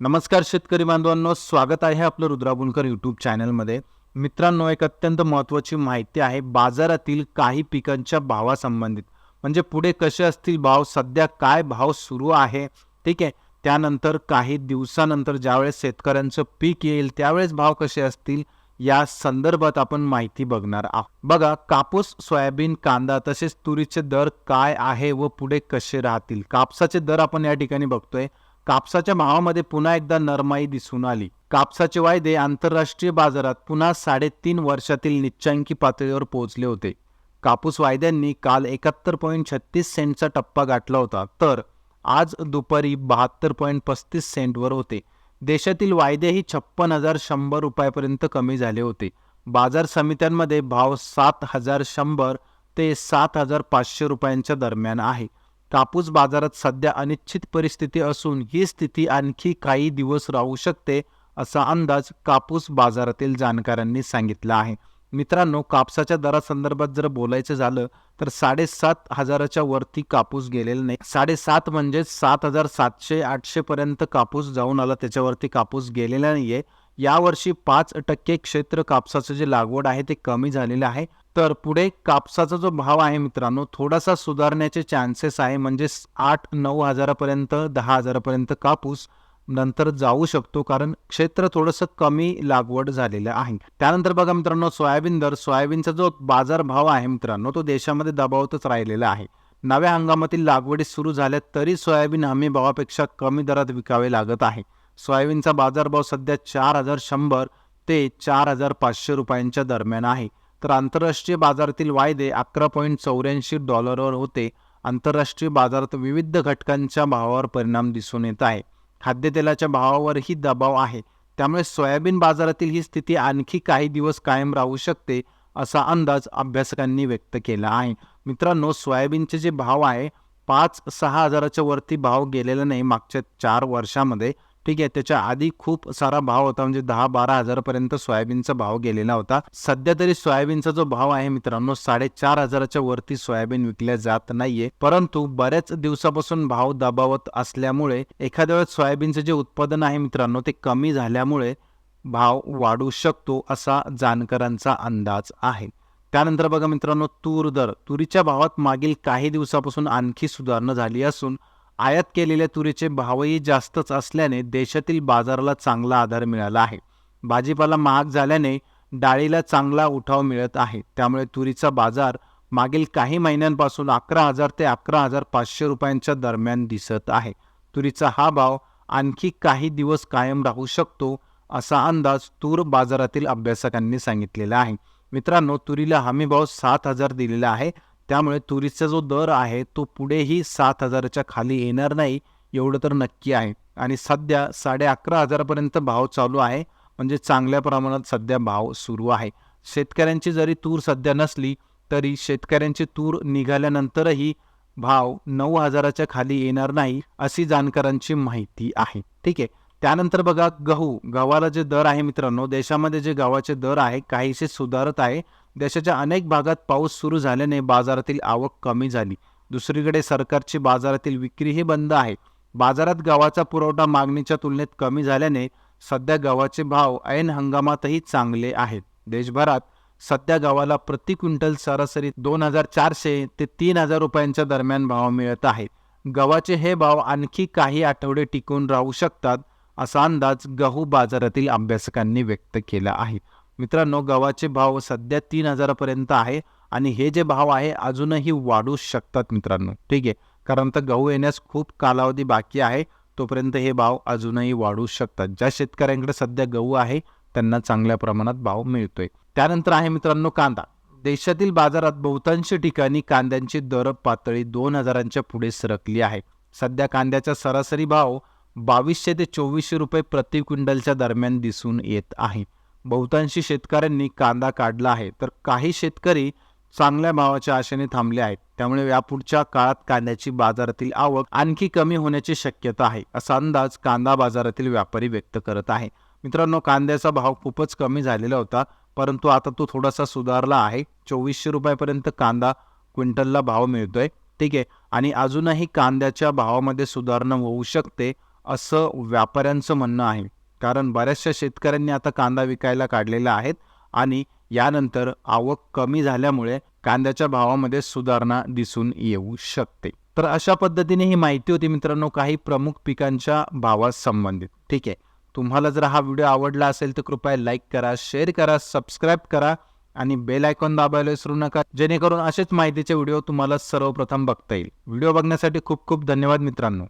नमस्कार शेतकरी बांधवांनो स्वागत आहे आपलं रुद्राबुलकर यूट्यूब चॅनलमध्ये मित्रांनो एक अत्यंत महत्त्वाची माहिती आहे बाजारातील काही पिकांच्या भावासंबंधित. म्हणजे पुढे कसे असतील भाव सध्या काय भाव सुरू आहे ठीक आहे? त्यानंतर काही दिवसानंतर ज्यावेळेस शेतकऱ्यांचं पीक येईल त्यावेळेस भाव कसे असतील या संदर्भात आपण माहिती बघणार आहोत. बघा कापूस सोयाबीन कांदा तसेच तुरीचे दर काय आहे व पुढे कसे राहतील? कापसाचे दर आपण या ठिकाणी बघतोय. कापसाच्या भावामध्ये पुन्हा एकदा नरमाई दिसून आली. कापसाचे वायदे आंतरराष्ट्रीय बाजारात पुन्हा साडेतीन वर्षातील निच्चांकी पातळीवर पोहोचले होते. कापूस वायद्यांनी काल एकाहत्तर पॉईंट छत्तीस सेंटचा टप्पा गाठला होता तर आज दुपारी बहात्तर पॉईंट पस्तीस सेंटवर होते. देशातील वायदेही छप्पन हजार शंभर रुपयापर्यंत कमी झाले होते. बाजार समित्यांमध्ये भाव सात हजार शंभर ते सात हजार पाचशे रुपयांच्या दरम्यान आहे. कापूस बाजारात सध्या अनिश्चित परिस्थिती असून ही स्थिती आणखी काही दिवस राहू शकते असा अंदाज कापूस बाजारातील जाणकारांनी सांगितला आहे. मित्रांनो कापसाच्या दरासंदर्भात जर बोलायचं झालं तर साडेसात हजाराच्या वरती कापूस गेलेला नाही. साडेसात म्हणजे सात हजार सातशे आठशे पर्यंत कापूस जाऊन आला त्याच्यावरती कापूस गेलेला नाहीये. यावर्षी पाच टक्के क्षेत्र कापसाचं जे लागवड आहे ते कमी झालेलं आहे. तर पुढे कापसाचा जो भाव आहे मित्रांनो थोडासा सुधारण्याचे चान्सेस आहे. म्हणजे आठ नऊ हजारापर्यंत दहा हजारापर्यंत कापूस नंतर जाऊ शकतो कारण क्षेत्र थोडंसं कमी लागवड झालेलं आहे. त्यानंतर बघा मित्रांनो सोयाबीन दर. सोयाबीनचा जो बाजार भाव आहे मित्रांनो तो देशामध्ये दबावतच राहिलेला आहे. नव्या हंगामातील लागवडी सुरू झाल्या तरी सोयाबीन हमी भावापेक्षा कमी दरात विकावे लागत आहे. सोयाबीनचा बाजारभाव सध्या चार हजार शंभर ते चार हजार पाचशे रुपयांच्या दरम्यान आहे. तर आंतरराष्ट्रीय बाजारातील वायदे अकरा पॉईंट चौऱ्याऐंशी डॉलरवर होते. आंतरराष्ट्रीय बाजारात विविध घटकांच्या भावावर परिणाम दिसून येत आहे. खाद्यतेलाच्या भावावरही दबाव आहे. त्यामुळे सोयाबीन बाजारातील ही स्थिती आणखी काही दिवस कायम राहू शकते असा अंदाज अभ्यासकांनी व्यक्त केला आहे. मित्रांनो सोयाबीनचे जे भाव आहे पाच सहा हजाराच्या वरती भाव गेलेला नाही मागच्या चार वर्षामध्ये. ठीक आहे त्याच्या आधी खूप सारा भाव होता म्हणजे दहा बारा हजारापर्यंत सोयाबीनचा भाव गेलेला होता. सध्या तरी सोयाबीनचा जो भाव आहे मित्रांनो साडेचार हजाराच्या वरती सोयाबीन विकल्या जात नाहीये. परंतु बऱ्याच दिवसापासून भाव दबावत असल्यामुळे एखाद्या वेळेस सोयाबीनचं जे उत्पादन आहे मित्रांनो ते कमी झाल्यामुळे भाव वाढू शकतो असा जाणकारांचा अंदाज आहे. त्यानंतर बघा मित्रांनो तूर दर. तुरीच्या भावात मागील काही दिवसापासून आणखी सुधारणा झाली असून आयात केलेल्या तुरीचे भावही जास्तच असल्याने देशातील बाजाराला चांगला आधार मिळाला आहे. भाजीपाला महाग झाल्याने डाळीला चांगला उठाव मिळत आहे. त्यामुळे तुरीचा बाजार मागील काही महिन्यांपासून अकरा हजार ते अकरा हजार पाचशे रुपयांच्या दरम्यान दिसत आहे. तुरीचा हा भाव आणखी काही दिवस कायम राहू शकतो असा अंदाज तूर बाजारातील अभ्यासकांनी सांगितलेला आहे. मित्रांनो तुरीला हमी भाव सात हजार दिलेला आहे. त्यामुळे तुरीचा जो दर आहे तो पुढेही सात हजाराच्या खाली येणार नाही एवढं तर नक्की आहे. आणि सध्या साडे अकरा हजारापर्यंत भाव चालू आहे म्हणजे चांगल्या प्रमाणात सध्या भाव सुरू आहे. शेतकऱ्यांची जरी तूर सध्या नसली तरी शेतकऱ्यांची तूर निघाल्यानंतरही भाव नऊ हजाराच्या खाली येणार नाही अशी जाणकारांची माहिती आहे. ठीक आहे. त्यानंतर बघा गहू. गव्हाला जे दर आहे मित्रांनो देशामध्ये जे गव्हाचे दर आहे काहीसे सुधारत आहे. देशाच्या अनेक भागात पाऊस सुरू झाल्याने बाजारातील आवक कमी झाली. दुसरीकडे सरकारची बाजारातील विक्रीही बंद आहे. बाजारात गव्हाचा पुरवठा मागणीच्या तुलनेत कमी झाल्याने सध्या गव्हाचे भाव ऐन हंगामातही चांगले आहेत. देशभरात सध्या गव्हाला प्रति क्विंटल सरासरी दोन हजार चारशे ते तीन हजार रुपयांच्या दरम्यान भाव मिळत आहे गव्हाचे हे भाव आणखी काही आठवडे टिकून राहू शकतात. असा अंदाज गहू बाजारातील अभ्यासकांनी व्यक्त केला आहे. मित्रांनो गव्हाचे भाव सध्या तीन हजारापर्यंत आहे आणि हे जे भाव आहे अजूनही वाढू शकतात मित्रांनो. ठीक आहे? कारण तर गहू येण्यास खूप कालावधी बाकी आहे तोपर्यंत हे भाव अजूनही वाढू शकतात. ज्या शेतकऱ्यांकडे सध्या गहू आहे त्यांना चांगल्या प्रमाणात भाव मिळतोय. त्यानंतर आहे मित्रांनो कांदा. देशातील बाजारात बहुतांश ठिकाणी कांद्यांची दर पातळी दोन हजारांच्या पुढे सरकली आहे. सध्या कांद्याचा सरासरी भाव बावीसशे ते चोवीसशे रुपये प्रति क्विंटलच्या दरम्यान दिसून येत आहे. बहुतांशी शेतकऱ्यांनी कांदा काढला आहे तर काही शेतकरी चांगल्या भावाच्या आशेने थांबले आहेत. त्यामुळे यापुढच्या काळात कांद्याची बाजारातील आवक आणखी कमी होण्याची शक्यता आहे असा अंदाज कांदा बाजारातील व्यापारी व्यक्त करत आहे. मित्रांनो कांद्याचा भाव खूपच कमी झालेला होता परंतु आता तो थोडासा सुधारला आहे. चोवीसशे रुपयापर्यंत कांदा क्विंटलला भाव मिळतोय ठीक आहे. आणि अजूनही कांद्याच्या भावामध्ये सुधारणा होऊ शकते असं व्यापाऱ्यांचं म्हणणं आहे. कारण बऱ्याचशा शेतकऱ्यांनी आता कांदा विकायला काढलेला आहेत आणि यानंतर आवक कमी झाल्यामुळे कांद्याच्या भावामध्ये सुधारणा दिसून येऊ शकते. तर अशा पद्धतीने ही माहिती होती मित्रांनो. काही प्रमुख पिकांच्या भावासंबंधित ठीक आहे. तुम्हाला जर हा व्हिडिओ आवडला असेल तर कृपया लाईक करा शेअर करा सबस्क्राईब करा आणि बेल आयकॉन दाबायला विसरू नका. जेणेकरून असेच माहितीचे व्हिडिओ तुम्हाला सर्वप्रथम बघता येईल. व्हिडिओ बघण्यासाठी खूप खूप धन्यवाद मित्रांनो.